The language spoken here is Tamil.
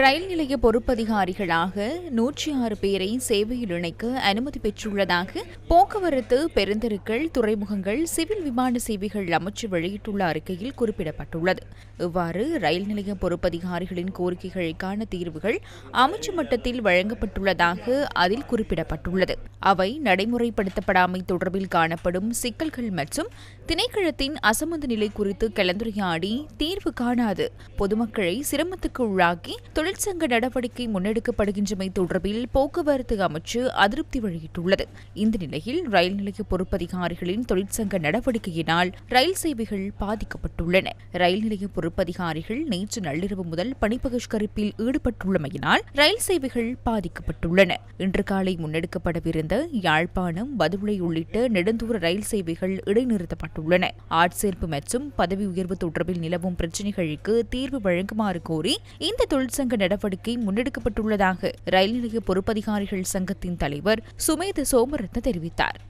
ரயில் நிலைய பொறுப்பதிகாரிகளாக நூற்றி ஆறு பேரை சேவையில் இணைக்க அனுமதி பெற்றுள்ளதாக போக்குவரத்து பெருந்தெருக்கள் துறைமுகங்கள் சிவில் விமான சேவைகள் அமைச்சு வெளியிட்டுள்ள அறிக்கையில் குறிப்பிடப்பட்டுள்ளது. இவ்வாறு ரயில் நிலைய பொறுப்பதிகாரிகளின் கோரிக்கைகளுக்கான தீர்வுகள் அமைச்சு மட்டத்தில் வழங்கப்பட்டுள்ளதாக அதில் குறிப்பிடப்பட்டுள்ளது. அவை நடைமுறைப்படுத்தப்படாமை தொடர்பில் காணப்படும் சிக்கல்கள் மற்றும் திணைக்களத்தின் அசமந்த நிலை குறித்து கலந்துரையாடி தீர்வு காணாது. பொதுமக்களை சிரமத்துக்கு உள்ளாக்கி தொழிற்சங்க நடவடிக்கை முன்னெடுக்கப்படுகின்றமை தொடர்பில் போக்குவரத்து அமைச்சு அதிருப்தி வெளியிட்டுள்ளது. இந்த நிலையில் ரயில் நிலைய பொறுப்பதிகாரிகளின் தொழிற்சங்க நடவடிக்கையினால் ரயில் சேவைகள் பாதிக்கப்பட்டுள்ளன. ரயில் நிலைய பொறுப்பதிகாரிகள் நேற்று நள்ளிரவு முதல் பணிபகிஷ்கரிப்பில் ஈடுபட்டுள்ளமையினால் ரயில் சேவைகள் பாதிக்கப்பட்டுள்ளன. இன்று காலை முன்னெடுக்கப்படவிருந்த யாழ்ப்பாணம் பதுளை உள்ளிட்ட நெடுந்தூர ரயில் சேவைகள் இடைநிறுத்தப்பட்டுள்ளன. ஆட்சேர்ப்பு மற்றும் பதவி உயர்வு தொடர்பில் நிலவும் பிரச்சினைகளுக்கு தீர்வு வழங்குமாறு கோரி இந்த தொழிற்சங்க நடவடிக்கை முன்னெடுக்கப்பட்டுள்ளதாக ரயில் நிலைய பொறுப்பதிகாரிகள் சங்கத்தின் தலைவர் சுமேத சோமரத்ன தெரிவித்தார்.